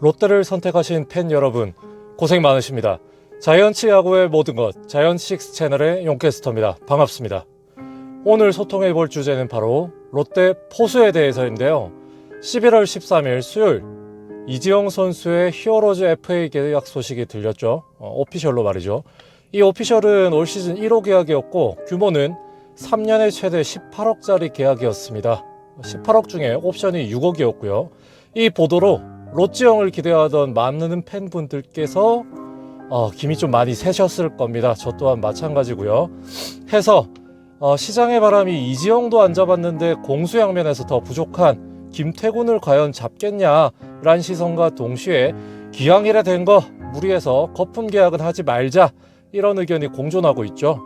롯데를 선택하신 팬 여러분 고생 많으십니다. 자이언츠 야구의 모든 것 자이언식스 채널의 용캐스터입니다. 반갑습니다. 오늘 소통해 볼 주제는 바로 롯데 포수에 대해서인데요. 11월 13일 수요일 이지영 선수의 히어로즈 FA 계약 소식이 들렸죠. 어, 오피셜로 말이죠. 이 오피셜은 올 시즌 1호 계약이었고 규모는 3년에 최대 18억짜리 계약이었습니다. 18억 중에 옵션이 6억이었고요. 이 보도로 롯지형을 기대하던 많은 팬분들께서 어, 김이 좀 많이 새셨을 겁니다. 저 또한 마찬가지고요. 해서 어, 시장의 바람이 이지영도 안 잡았는데 공수 양면에서 더 부족한 김태군을 과연 잡겠냐라는 시선과 동시에 기왕이라 된 거 무리해서 거품 계약은 하지 말자 이런 의견이 공존하고 있죠.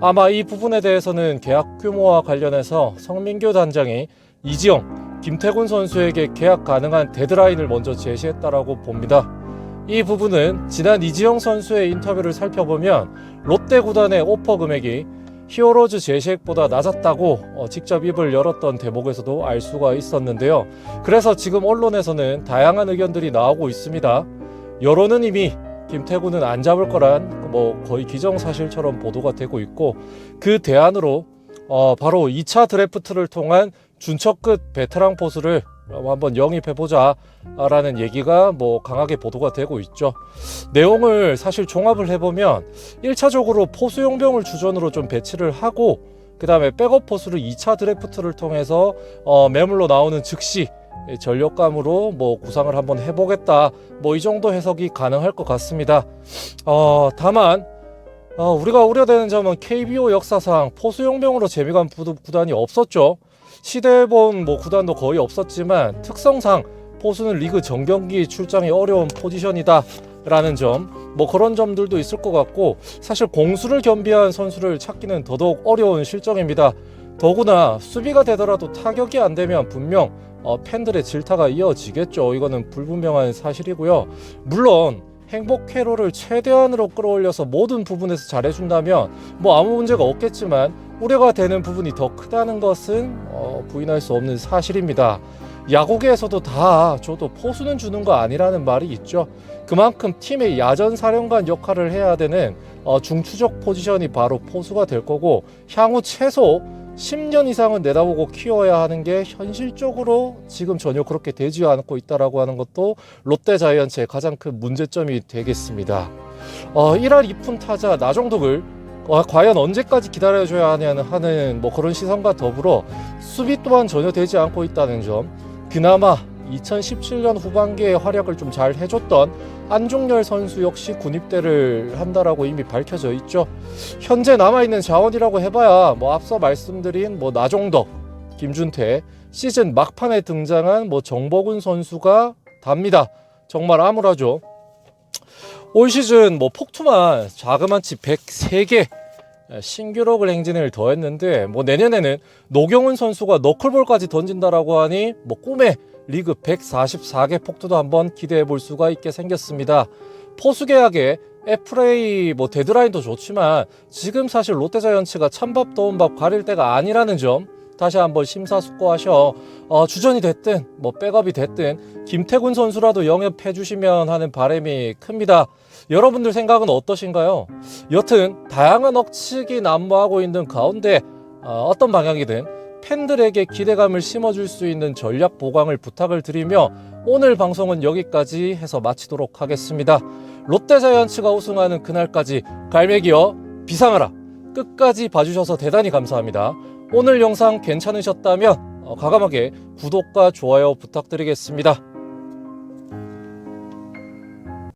아마 이 부분에 대해서는 계약 규모와 관련해서 성민규 단장이 이지영, 김태군 선수에게 계약 가능한 데드라인을 먼저 제시했다라고 봅니다. 이 부분은 지난 이지영 선수의 인터뷰를 살펴보면 롯데 구단의 오퍼 금액이 히어로즈 제시액보다 낮았다고 어, 직접 입을 열었던 대목에서도 알 수가 있었는데요. 그래서 지금 언론에서는 다양한 의견들이 나오고 있습니다. 여론은 이미 김태군은 안 잡을 거란 뭐 거의 기정사실처럼 보도가 되고 있고 그 대안으로 어, 바로 2차 드래프트를 통한 준척끝 베테랑 포수를 한번 영입해 보자 라는 얘기가 뭐 강하게 보도가 되고 있죠. 내용을 사실 종합을 해보면 1차적으로 포수 용병을 주전으로 좀 배치를 하고 그 다음에 백업 포수를 2차 드래프트를 통해서 어, 매물로 나오는 즉시 전력감으로 뭐 구상을 한번 해보겠다 뭐 이 정도 해석이 가능할 것 같습니다. 어, 다만 어, 우리가 우려되는 점은 KBO 역사상 포수 용병으로 재미간 부- 구단이 없었죠. 시대본 뭐 구단도 거의 없었지만 특성상 포수는 리그 정경기 출장이 어려운 포지션이다. 라는 점, 뭐 그런 점들도 있을 것 같고, 사실 공수를 겸비한 선수를 찾기는 더더욱 어려운 실정입니다. 더구나 수비가 되더라도 타격이 안 되면 분명 어, 팬들의 질타가 이어지겠죠. 이거는 불분명한 사실이고요. 물론 행복 회로를 최대한으로 끌어올려서 모든 부분에서 잘해준다면 뭐 아무 문제가 없겠지만 우려가 되는 부분이 더 크다는 것은 어, 부인할 수 없는 사실입니다. 야구계에서도 다 저도 포수는 주는 거 아니라는 말이 있죠. 그만큼 팀의 야전 사령관 역할을 해야 되는 어, 중추적 포지션이 바로 포수가 될 거고 향후 최소 10년 이상은 내다보고 키워야 하는 게 현실적으로 지금 전혀 그렇게 되지 않고 있다라고 하는 것도 롯데 자이언츠의 가장 큰 문제점이 되겠습니다. 어, 1할 2푼 타자 나종덕을 어, 과연 언제까지 기다려줘야 하냐는 하는 뭐 그런 시선과 더불어 수비 또한 전혀 되지 않고 있다는 점 그나마 2017년 후반기에 활약을 좀 잘 해줬던 안종열 선수 역시 군입대를 한다라고 이미 밝혀져 있죠. 현재 남아있는 자원이라고 해봐야 뭐 앞서 말씀드린 뭐 나종덕, 김준태, 시즌 막판에 등장한 뭐 정복은 선수가 답니다. 정말 암울하죠. 올 시즌 뭐 폭투만 자그마치 103개 신기록을 행진을 더했는데 뭐 내년에는 노경은 선수가 너클볼까지 던진다라고 하니 뭐 꿈에 리그 144개 폭투도 한번 기대해 볼 수가 있게 생겼습니다. 포수 계약에 에프레이 뭐 데드라인도 좋지만 지금 사실 롯데자이언츠가 찬밥 더운 밥 가릴 때가 아니라는 점 다시 한번 심사숙고하셔 어, 주전이 됐든 뭐 백업이 됐든 김태군 선수라도 영입해 주시면 하는 바람이 큽니다. 여러분들 생각은 어떠신가요? 여튼 다양한 억측이 난무하고 있는 가운데 어, 어떤 방향이든 팬들에게 기대감을 심어줄 수 있는 전략 보강을 부탁을 드리며 오늘 방송은 여기까지 해서 마치도록 하겠습니다. 롯데자이언츠가 우승하는 그날까지 갈매기여 비상하라 끝까지 봐주셔서 대단히 감사합니다. 오늘 영상 괜찮으셨다면 어, 과감하게 구독과 좋아요 부탁드리겠습니다.